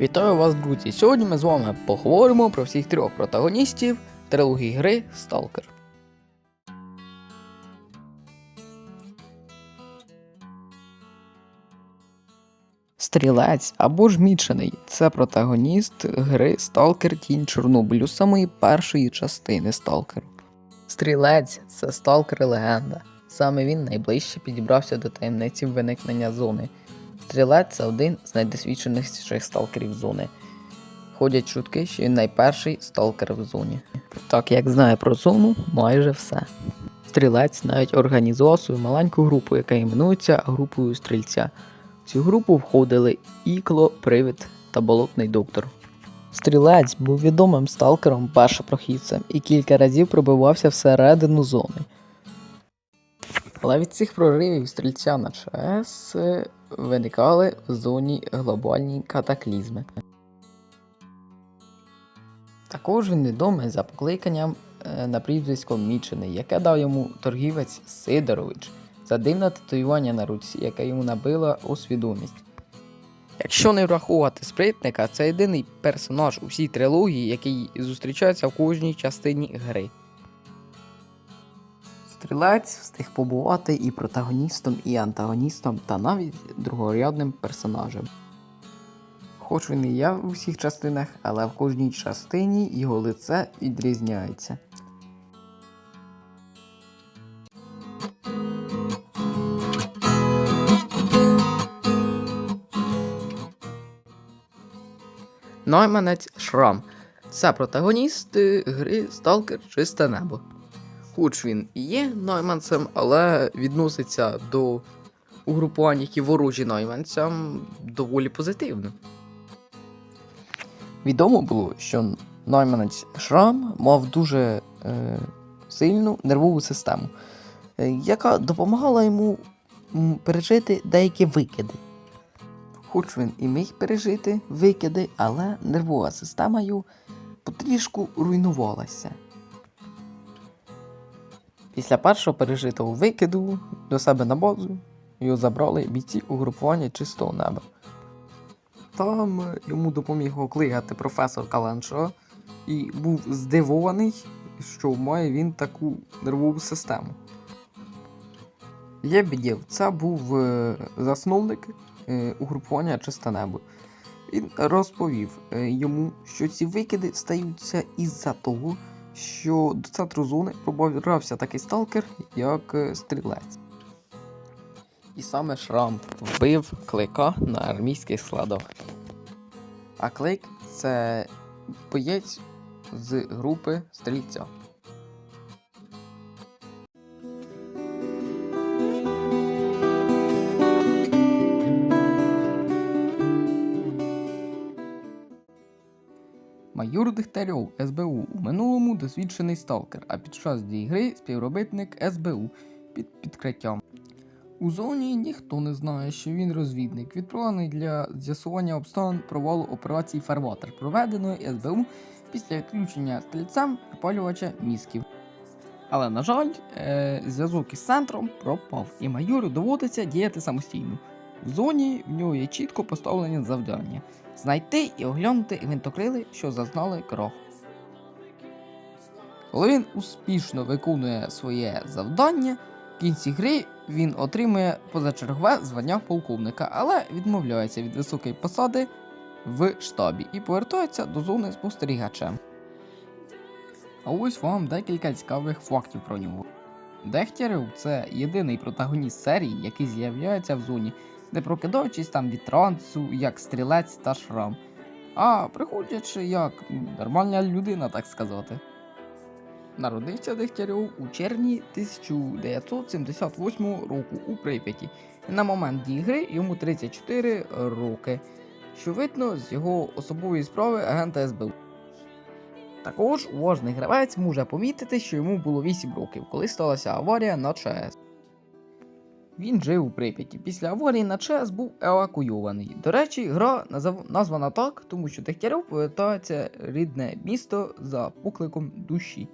Вітаю вас, друзі! Сьогодні ми з вами поговоримо про всіх трьох протагоністів трилогії гри Сталкер. Стрілець або ж мічений це протагоніст гри Сталкер Тінь Чорнобилю, самої першої частини Сталкеру. Стрілець це сталкер легенда. Саме він найближче підібрався до таємниці виникнення зони. Стрілець це один з найдосвідченіших сталкерів зони. Ходять чутки, що він найперший сталкер в зоні. Так як знає про зону майже все. Стрілець навіть організував свою маленьку групу, яка іменується групою стрільця. В цю групу входили Ікло, Привид та Болотний доктор. Стрілець був відомим сталкером першопрохідцем і кілька разів пробивався всередину зони. Але від цих проривів стрільця на ЧАЕС е, виникали в зоні глобальні катаклізми. Також він відомий за покликанням е, на прізвисько Мічений, яке дав йому торгівець Сидорович за дивне татуювання на руці, яке йому набило у свідомість. Якщо не враховувати спритника, це єдиний персонаж у всій трилогії, який зустрічається в кожній частині гри. Стрілець встиг побувати і протагоністом, і антагоністом, та навіть другорядним персонажем. Хоч він і є у всіх частинах, але в кожній частині його лице відрізняється. Нойманець Шрам. Це протагоніст гри Сталкер Чисте Небо. Хоч він і є найманцем, але відноситься до угрупувань, які ворожі найманцям, доволі позитивно. Відомо було, що найманець Шрам мав дуже е, сильну нервову систему, е, яка допомагала йому пережити деякі викиди. Хоч він і міг пережити викиди, але нервова система його потрішку руйнувалася. Після першого пережитого викиду до себе на базу його забрали бійці угрупування чистого неба. Там йому допоміг окликати професор Каленшо і був здивований, що має він таку нервову систему. Лєбедєв це був е, засновник е, угрупування чисте небо. Він розповів е, йому, що ці викиди стаються із-за того, що до центру зони пробирався такий сталкер, як е, стрілець. І саме Шрам вбив клика на армійських складах. А клик це боєць з групи стрільця. Майор Дегтярьов СБУ у минулому досвідчений сталкер, а під час дії гри співробітник СБУ під підкриттям. У зоні ніхто не знає, що він розвідник, відправлений для з'ясування обставин провалу операції Фарватер, проведеної СБУ після відключення стрільцем опалювача мізків. Але, на жаль, е- зв'язок із центром пропав, і майору доводиться діяти самостійно. В зоні в нього є чітко поставлені завдання знайти і оглянути гвинтокрили, що зазнали крах. Коли він успішно виконує своє завдання, в кінці гри він отримує позачергове звання полковника, але відмовляється від високої посади в штабі і повертається до зони спостерігачем. А ось вам декілька цікавих фактів про нього. Дехтярев це єдиний протагоніст серії, який з'являється в зоні, не прокидаючись там від трансу, як стрілець та шрам, а приходячи як нормальна людина, так сказати. Народився Дегтярьов у червні 1978 року у Прип'яті. І на момент дії гри йому 34 роки, що видно з його особової справи агента СБУ. Також уважний гравець може помітити, що йому було 8 років, коли сталася аварія на ЧАЕС. Він жив у Прип'яті. Після аварії на ЧАЕС був евакуйований. До речі, гра названа так, тому що Дегтярьов повертається рідне місто за покликом душі.